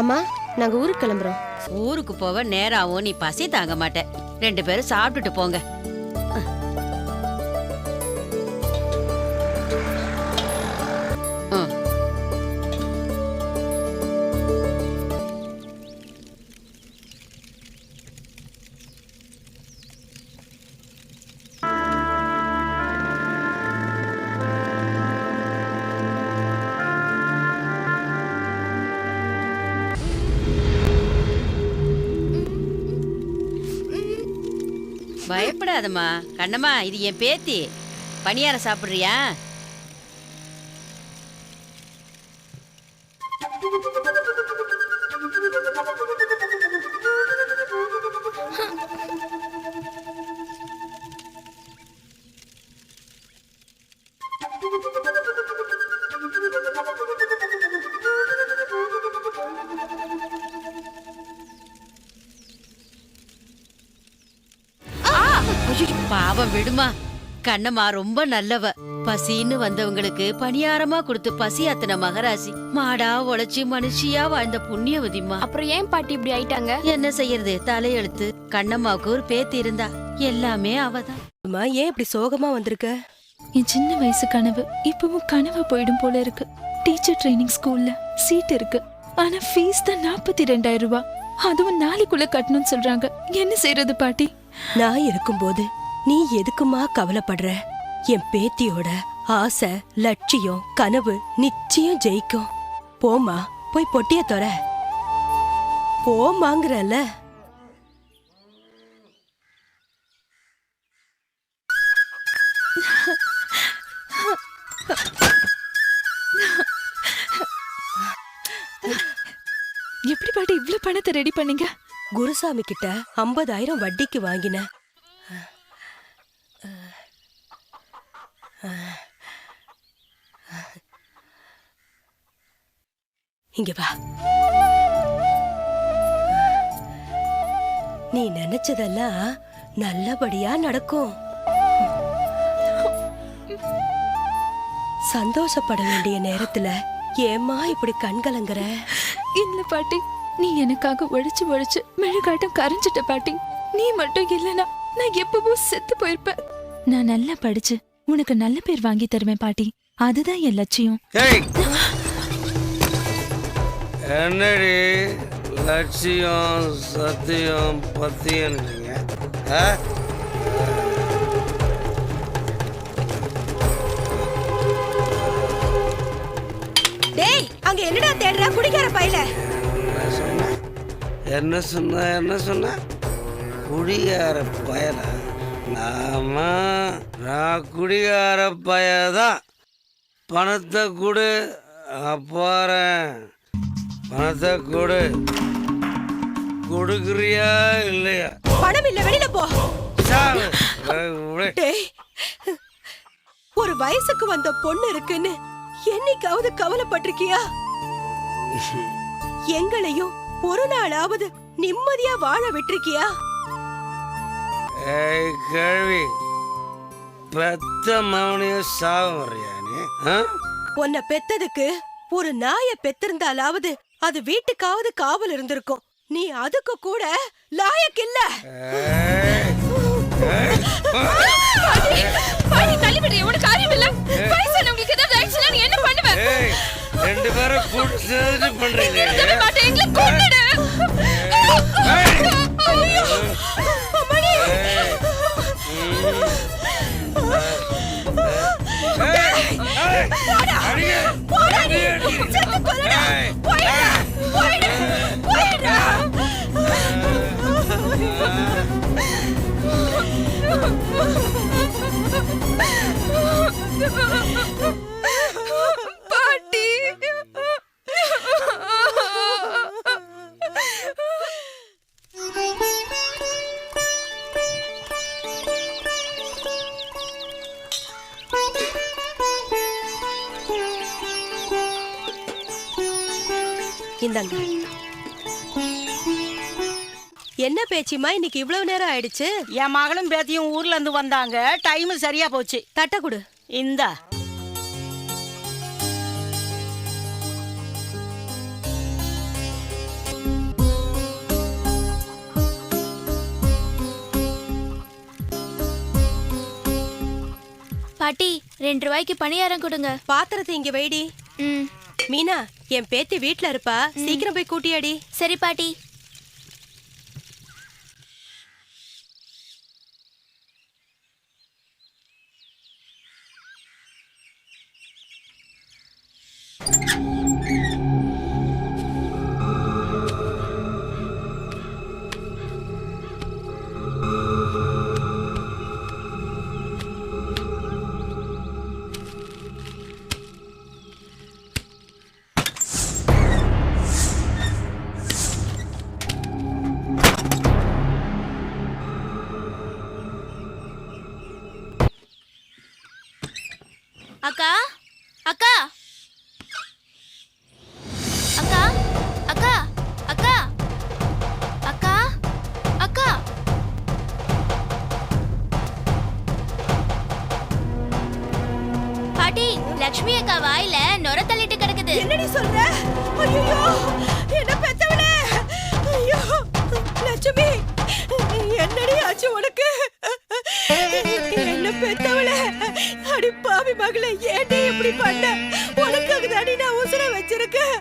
அம்மா நாங்க ஊருக்கு கிளம்புறோம். ஊருக்கு போக நேரம் ஆகும் நீ பசி தாங்க மாட்டேன் ரெண்டு பேரும் சாப்பிட்டுட்டு போங்க. கண்ணம்மா இது என் பேத்தி. பணியாரம் சாப்பிடுறியா? கண்ணம்மா ரொம்ப நல்லவ. பசின்னு வந்தவங்களுக்கு பணியாரமா கொடுத்து பசி அத்தனை மகராசி. மாடா உழைச்சி மனுஷியா வாழ்ந்த புண்ணியவதிம்மா. அப்புறம் ஏன் பாட்டி இப்படி ஆயிட்டாங்க? என்ன செய்யறது? தலையெழுத்து. கண்ணம்மாவுக்கு ஒரு பேத்தி இருந்தா. எல்லாமே அவதான். அம்மா ஏன் இப்படி சோகமா வந்திருக்க? என் சின்ன வயசு கனவு இப்பவும் கனவா போயிடும் போல இருக்கு. டீச்சர் ட்ரைனிங் ஸ்கூல்ல சீட் இருக்கு. ஆனா ஃபீஸ் தான் நாற்பத்தி ரெண்டாயிரம் ரூபாய். அதுவும் நாளைக்குள்ள கட்டணும்னு சொல்றாங்க. என்ன செய்யறது பாட்டி? நான் இருக்கும்போது நீ எதுக்குமா கவலைப்படுற? என் பேத்தியோட ஆசை லட்சியம் கனவு நிச்சயம் ஜெயிக்கும். போமா போய் பொட்டிய தொற போமாங்கிறல்ல எப்படி பாட்டி இவ்ளோ பணத்தை ரெடி பண்ணீங்க? குருசாமி கிட்ட ஐம்பதாயிரம் வட்டிக்கு வாங்கின. இங்க வா. நீ நினைச்சதெல்லாம் நல்லபடியா நடக்கும். சந்தோஷப்பட வேண்டிய நேரத்துல ஏம்மா இப்படி கண்கலங்குற இல்ல பாட்டி நீ எனக்காக உழைச்சு உழைச்சு மெழுகாட்டம் கரைஞ்சிட்ட பாட்டி. நீ மட்டும் இல்லனா நான் எப்பவும் செத்து போயிருப்பேன். நான் நல்லா படிச்சு உனக்கு நல்ல பேர் வாங்கி தருவேன் பாட்டி. அதுதான் என் லட்சியம். ஏய்! என்னடி லட்சியம் சத்தியம் ஆ? டேய் அங்க என்னடா தேடுற? குடிக்கார பையில. என்ன சொன்ன? என்ன சொன்ன? குடிகார பயல நாம நான் குடிகார பயதான். பணத்தை கொடு அப்பாறேன் பணத்தை கொடு. கொடுக்குறியா இல்லையா? பணம் இல்ல வெளியில போ. ஒரு வயசுக்கு வந்த பொண்ணு இருக்குன்னு என்னைக்காவது கவலைப்பட்டிருக்கியா? எங்களையும் ஒரு நாளாவது நிம்மதியா வாழ விட்டிருக்கியா? ஏய் கேள்வி. பெத்த மவனையும் சாவு வர்றியா நீ? உன்னை பெத்ததுக்கு ஒரு நாய பெத்திருந்தாலாவது அது வீட்டுக்காவது காவல் இருந்திருக்கும். நீ அதுக்கு கூட லாயக்கு இல்ல. தள்ளி வயசானவங்களுக்கு ஏதாவது நீ என்ன பண்ணுவ? ரெண்டு பேரும் கூட்டு சேர்ந்து பண்றீங்க ஏய், இந்தாங்க. என்ன பேச்சிமா இன்னைக்கு இவ்வளவு நேரம் ஆயிடுச்சு? என் மகளும் பேத்தியும் ஊர்ல இருந்து வந்தாங்க. டைம் சரியா போச்சு. தட்ட கொடு. இந்த. பாட்டி ரெண்டு ரூபாய்க்கு பணியாரம் கொடுங்க. பாத்திரத்தை இங்க வைடி. ம். மீனா என் பேத்தி வீட்ல இருப்பா. சீக்கிரம் போய் கூட்டியாடி. சரி பாட்டி. பாட்டி லக்ஷ்மி அக்கா வாயில நொர தள்ளிட்டு கிடக்குது. என்னடி சொல்ற? ஐயோ என்ன பெத்தவளே ஐயோ லட்சுமி என்னடி ஆச்சு உனக்கு? என்ன பெத்தவளே? அடி பாவி மகளே ஏன்டி இப்படி பண்ண? உனக்காக தாடி நான் உசுர வச்சிருக்கேன்.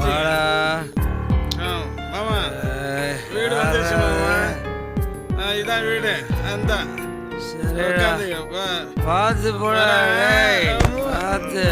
வாடா. மாமா ஏய், வீடு வந்துருச்சு மாமா ஆ, இதான் வீடு. அந்த. வா. பார்த்து போடா. பார்த்து.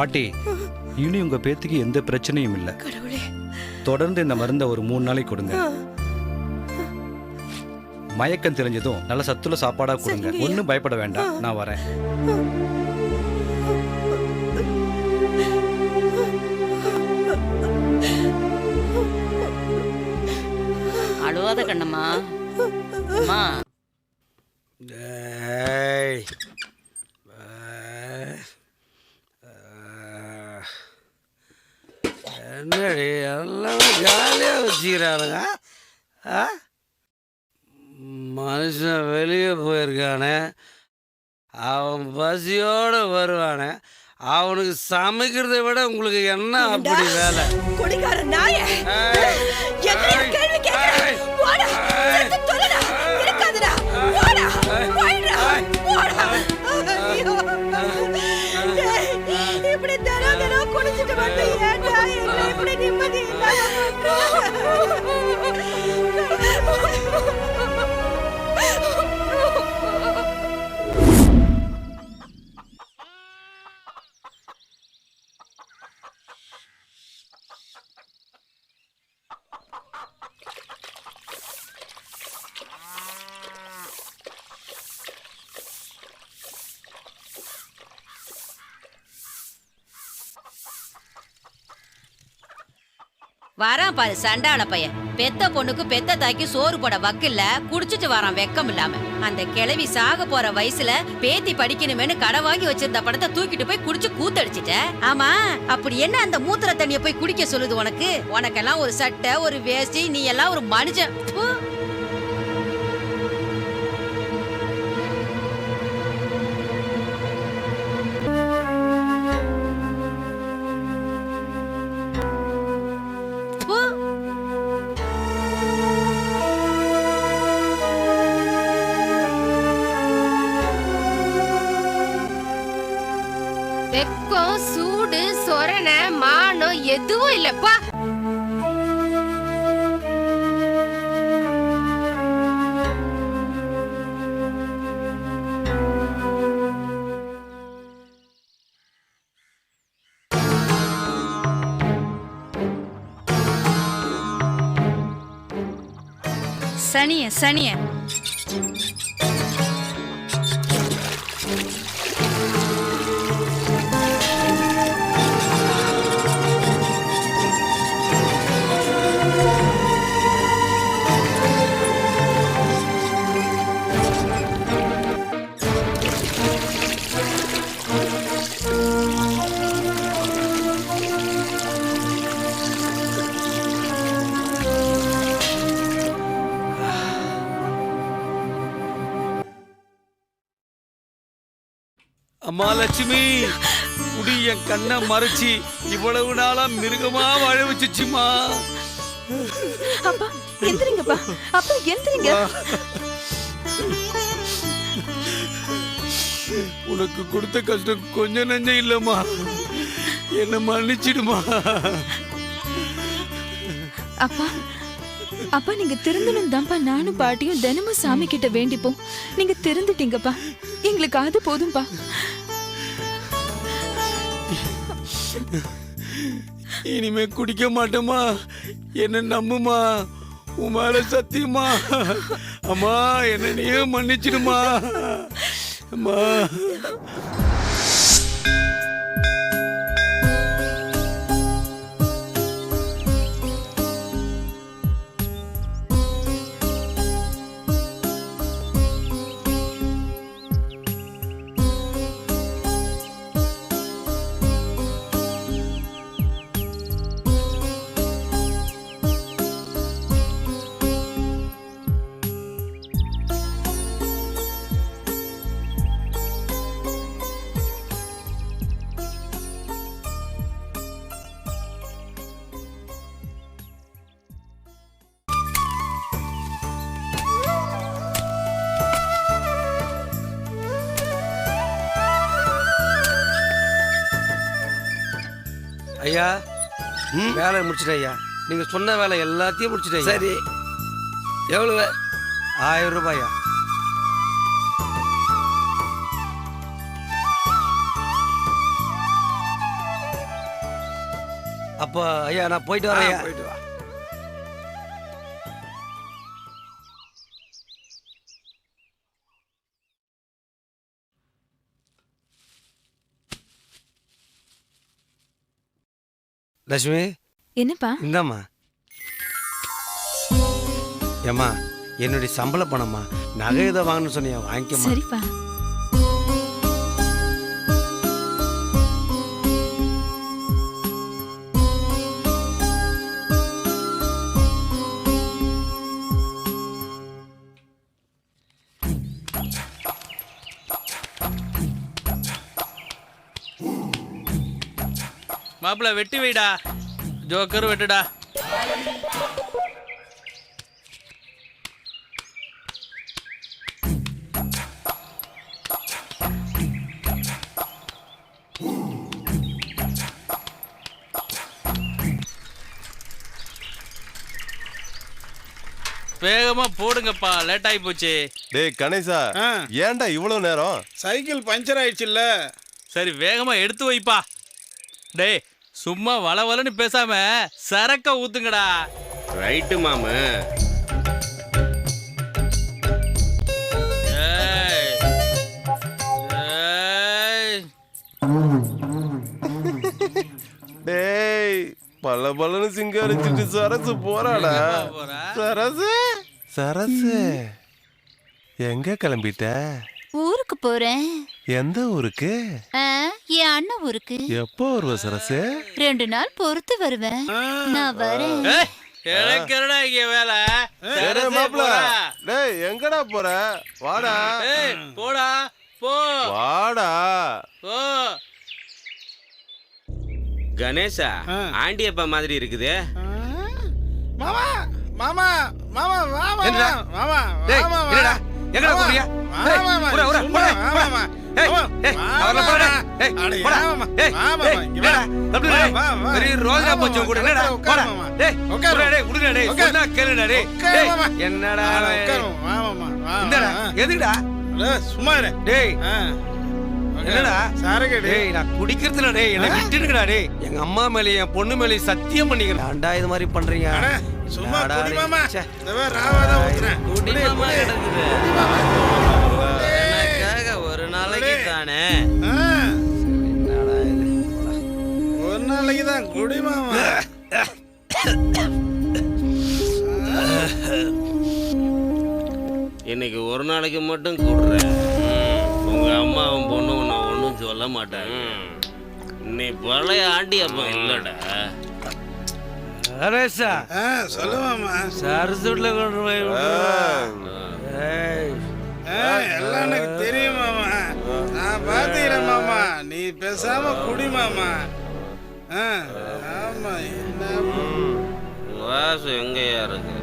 பாட்டி இனி உங்க பேத்திக்கு எந்த பிரச்சனையும் இல்லை. தொடர்ந்து இந்த மருந்தை ஒரு மூணு நாளைக்கு கொடுங்க. மயக்கம் தெரிஞ்சதும் நல்ல சத்துள்ள சாப்பாடா கொடுங்க. ஒன்றும் பயப்பட வேண்டாம். நான் வரேன். அழுவாத கண்ணம்மா. அம்மா டேய் ஏய். ஆ. என்னடி எல்லாம் ஆ? மனுஷன் வெளியே போயிருக்கானே. அவன் பசியோடு வருவானே. அவனுக்கு சமைக்கிறதை விட உங்களுக்கு என்ன அப்படி வேலை? குடிகார நாய. கேள்வி கேக்குற பாரு சண்டாள பையன். பெத்த பொண்ணுக்கு பெத்த தாக்கி சோறு போட வக்கில்ல குடிச்சிட்டு வரான் வெக்கம் இல்லாம. அந்த கிளவி சாக போற வயசுல பேத்தி படிக்கணுமேனு கடை வாங்கி வச்சிருந்த படத்தை தூக்கிட்டு போய் குடிச்சு கூத்தடிச்சிட்ட. ஆமா அப்படி என்ன அந்த மூத்திர தண்ணிய போய் குடிக்க சொல்லுது உனக்கு? உனக்கெல்லாம் ஒரு சட்டை ஒரு வேஷ்டி நீ எல்லாம் ஒரு மனுஷன். எதுவும் இல்லப்பா சனிய சனிய. லட்சுமி குடி என் கண்ணை மறைச்சி இவ்வளவு நாளா மிருகமா வாழ வச்சுச்சுமா. அப்பா எந்திரிங்கப்பா. அப்பா எந்திரிங்க. உனக்கு கொடுத்த கஷ்டம் கொஞ்சம் நஞ்சம் இல்லம்மா. என்ன மன்னிச்சிடுமா. அப்பா அப்பா நீங்க திருந்தணும் தான்ப்பா. நானும் பாட்டியும் தினமும் சாமி கிட்ட வேண்டிப்போம். நீங்க திருந்துட்டீங்கப்பா. எங்களுக்கு அது போதும்பா. இனிமே குடிக்க மாட்டேமா என்ன நம்புமா உன் மேல சத்தியமா அம்மா என்ன நீயே மன்னிச்சிடுமா அம்மா. ஐயா வேலையை முடிச்சிட்டேன் ஐயா நீங்க சொன்ன வேலை எல்லாத்தையும் முடிச்சிட்டேன் சரி. எவ்வளவு? ஆயிரம் ரூபாயா? அப்போ ஐயா நான் போயிட்டு வரேன் போயிட்டு வா. லட்சுமி? என்னப்பா? இந்தாம்மா. ஏம்மா என்னுடைய சம்பள பணம்மா. நகை இதை வாங்கணும்னு சொன்னியா? வாங்கிக்கம்மா. சரிப்பா. மாப்பிள்ள வெட்டி வைடா. ஜோக்கர் வெட்டுடா. வேகமா போடுங்கப்பா லேட் ஆகி போச்சு. டேய் கணேசா. ஏன்டா இவ்வளவு நேரம்? சைக்கிள் பஞ்சர் ஆயிடுச்சுல்ல. சரி வேகமா எடுத்து வைப்பா. டேய் சும்மா வளவலன்னு பேசாம சரக்க ஊத்துங்கடா. ரைட்டு மாமு. டேய் பல பலன்னு சிங்காரிச்சிட்டு சரசு போறாடா. போறா? சரசு? சரசு. எங்க கிளம்பிட்ட? ஊருக்கு போறேன். எந்த ஊருக்கு? ஆ, என் அண்ணன் ஊருக்கு. எப்போ வருவ சரசு? ரெண்டு நாள் பொறுத்து வருவேன். நான் வரேன். எனக்கு என்னடா இங்க வேலை? டேய், சரசே மாப்ள போடா. டேய் எங்கடா போற? வாடா. ஏய், போடா. போ. வாடா. போ. கணேசா ஆண்டியப்பா மாதிரி இருக்குது. மாமா மாமா மாமா மாமா என்னடா? மாமா டேய், மாமா என்னடா? எங்கடா? மாமா, டேய், போடா, போடா, மாமா, மாமா, மாமா. மாமா, மாமா, என்னடா? மாமா, கூட. மாமா. மாமா. மாமா, மாமா, மாமா. டேய், சும்மா டேய். ஆ. என்னடா? சரக்கு டேய். நான் குடிக்கிறதுல டேய். என்ன விட்டுடுங்கடா டேய். எங்க அம்மா மேலே என் பொண்ணு மேலே சத்தியம் பண்ணிக்கிறேன். ஏன்டா இது மாதிரி பண்றீங்க? சும்மா குடி மாமா. இந்த மாதிரி ராவாதான் ஊத்துறேன். குடிமமா கிடக்குது. தானே ஆ, என்னடா இது? ஒரு நாளைக்கு தான் குடி மாமா. இன்னைக்கு ஒரு நாளைக்கு மட்டும் கூடுறேன். உங்க அம்மாவும் பொண்ணும் நான் ஒன்றும் சொல்ல மாட்டாங்க. நீ பழைய ஆண்டியப்பா இல்லடா. அரேசா ஆ, சொல்லு மாமா. சரசுட்ல கொண்டு போய் எல்லாம் எனக்கு தெரியும் மாமா. நான் பாத்துக்கிறேன் மாமா நீ பேசாம குடி மாமா. ஆமா என்ன? வாசு எங்கேயா இருக்கு?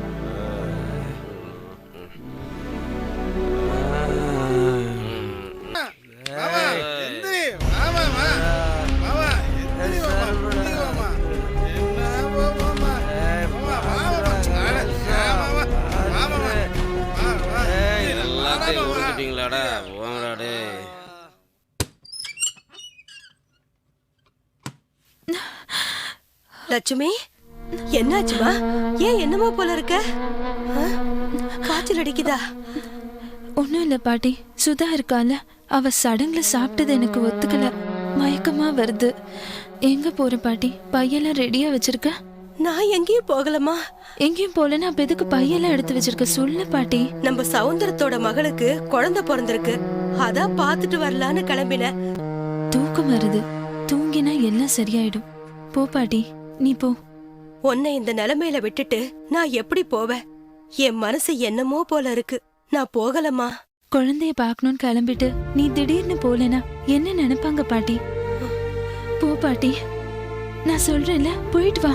லட்சுமி என்னாச்சுமா? ஏன் என்னமோ போல இருக்க? காய்ச்சல் அடிக்குதா? ஒன்றும் இல்லை பாட்டி. சுதா இருக்கால. அவ சடங்குல சாப்பிட்டது எனக்கு ஒத்துக்கல. மயக்கமா வருது. எங்க போற பாட்டி? பையெல்லாம் ரெடியா வச்சிருக்க? நான் எங்கேயும் போகலமா எங்கேயும் போலன்னா அப்ப எதுக்கு பையெல்லாம் எடுத்து வச்சிருக்க. சொல்லு பாட்டி. நம்ம சவுந்தரத்தோட மகளுக்கு குழந்தை பிறந்திருக்கு. அதான் பாத்துட்டு வரலான்னு கிளம்பினேன் தூக்கம் வருது. தூங்கினா எல்லாம் சரியாயிடும். போ பாட்டி. நீ போ. உன்னை இந்த நிலைமையில விட்டுட்டு நான் எப்படி போவேன்? என் மனசு என்னமோ போல இருக்கு. நான் போகலமா குழந்தைய பார்க்கணும்னு கிளம்பிட்டு நீ திடீர்னு போலனா என்ன நினைப்பாங்க பாட்டி? போ பாட்டி. நான் சொல்றேன்ல போயிட்டு வா.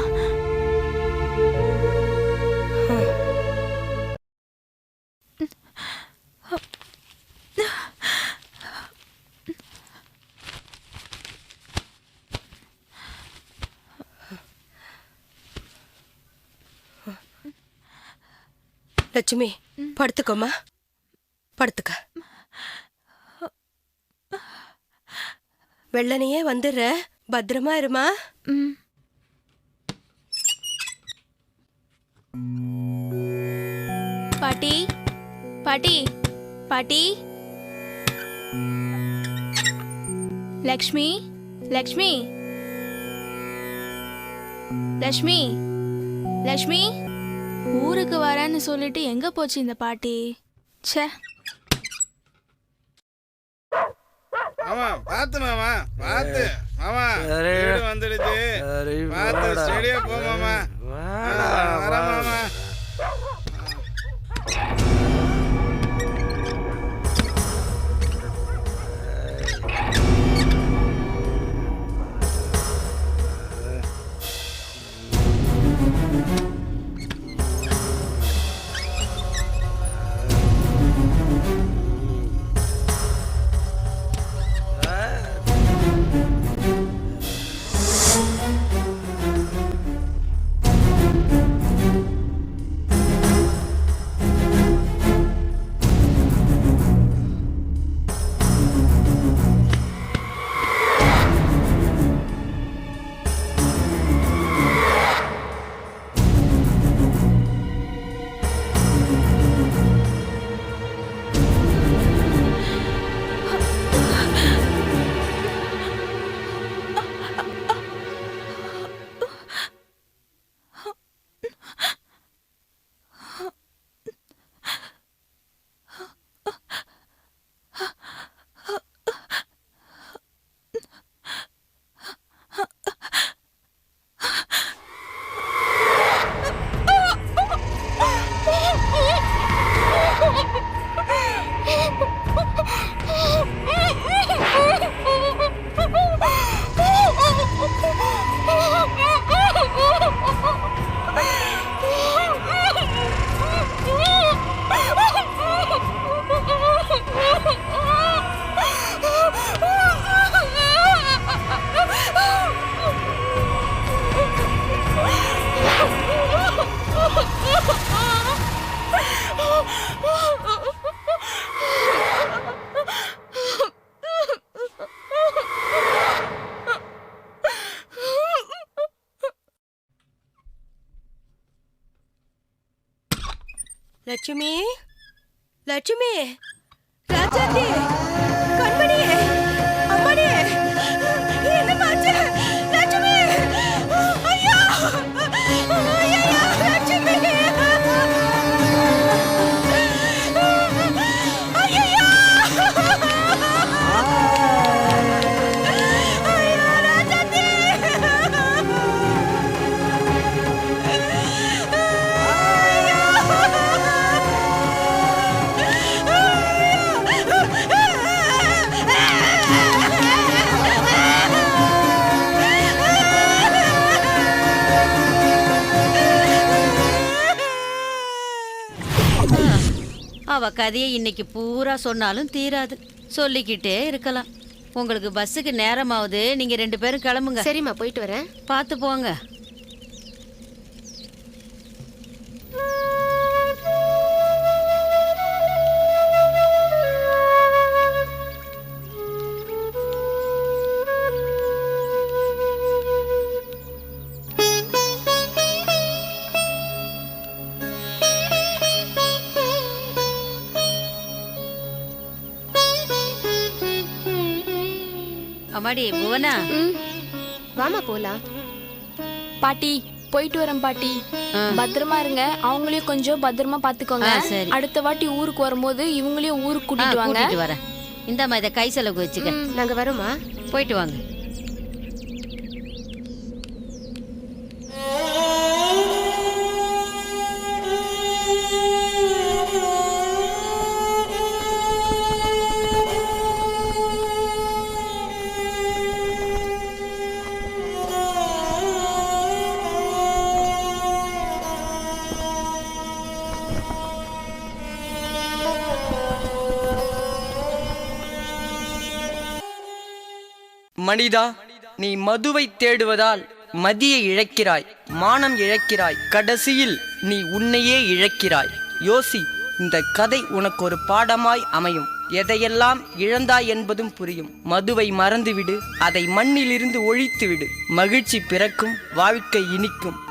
லட்சுமி படுத்துக்கோமா படுத்துக்க. வெள்ளனையே வந்துடுற. பத்திரமா இருமா. பாட்டி பாட்டி பாட்டி. லக்ஷ்மி லக்ஷ்மி. லக்ஷ்மி லக்ஷ்மி. ஊருக்கு வரேன்னு சொல்லிட்டு எங்க போச்சு இந்த பாட்டி? ச்சே. மாமா பாத்து மாமா பாத்து மாமா. வீடு வந்துடுச்சு. பாத்து. ஸ்டெடியா போ மாமா. வாடா, ஆ, வரேன் வா. மாமா லட்சுமி லட்சுமி ராஜாத்தி அவ கதையை இன்னைக்கு பூரா சொன்னாலும் தீராது. சொல்லிக்கிட்டே இருக்கலாம். உங்களுக்கு பஸ்ஸுக்கு நேரமாவது. நீங்க ரெண்டு பேரும் கிளம்புங்க. சரிம்மா போயிட்டு வரேன். பார்த்து போங்க. அம்மாடி புவனா? வாமா போலாம் பாட்டி போயிட்டு வரேன் பாட்டி. பத்திரமா இருங்க. அவங்களையும் கொஞ்சம் பத்திரமா பாத்துக்கோங்க. அடுத்த வாட்டி ஊருக்கு வரும்போது இவங்களையும் ஊருக்கு கூட்டிட்டு வாங்க. இந்தாம்மா இதை கை செலவுக்கு வச்சுக்க. நாங்க வரோமா? போயிட்டு வாங்க. மனிதா நீ மதுவை தேடுவதால் மதியை இழக்கிறாய் மானம் இழக்கிறாய் கடைசியில் நீ உன்னையே இழக்கிறாய். யோசி இந்த கதை உனக்கு ஒரு பாடமாய் அமையும். எதையெல்லாம் இழந்தாய் என்பதும் புரியும். மதுவை மறந்துவிடு அதை மண்ணிலிருந்து ஒழித்துவிடு. மகிழ்ச்சி பிறக்கும் வாழ்க்கை இனிக்கும்.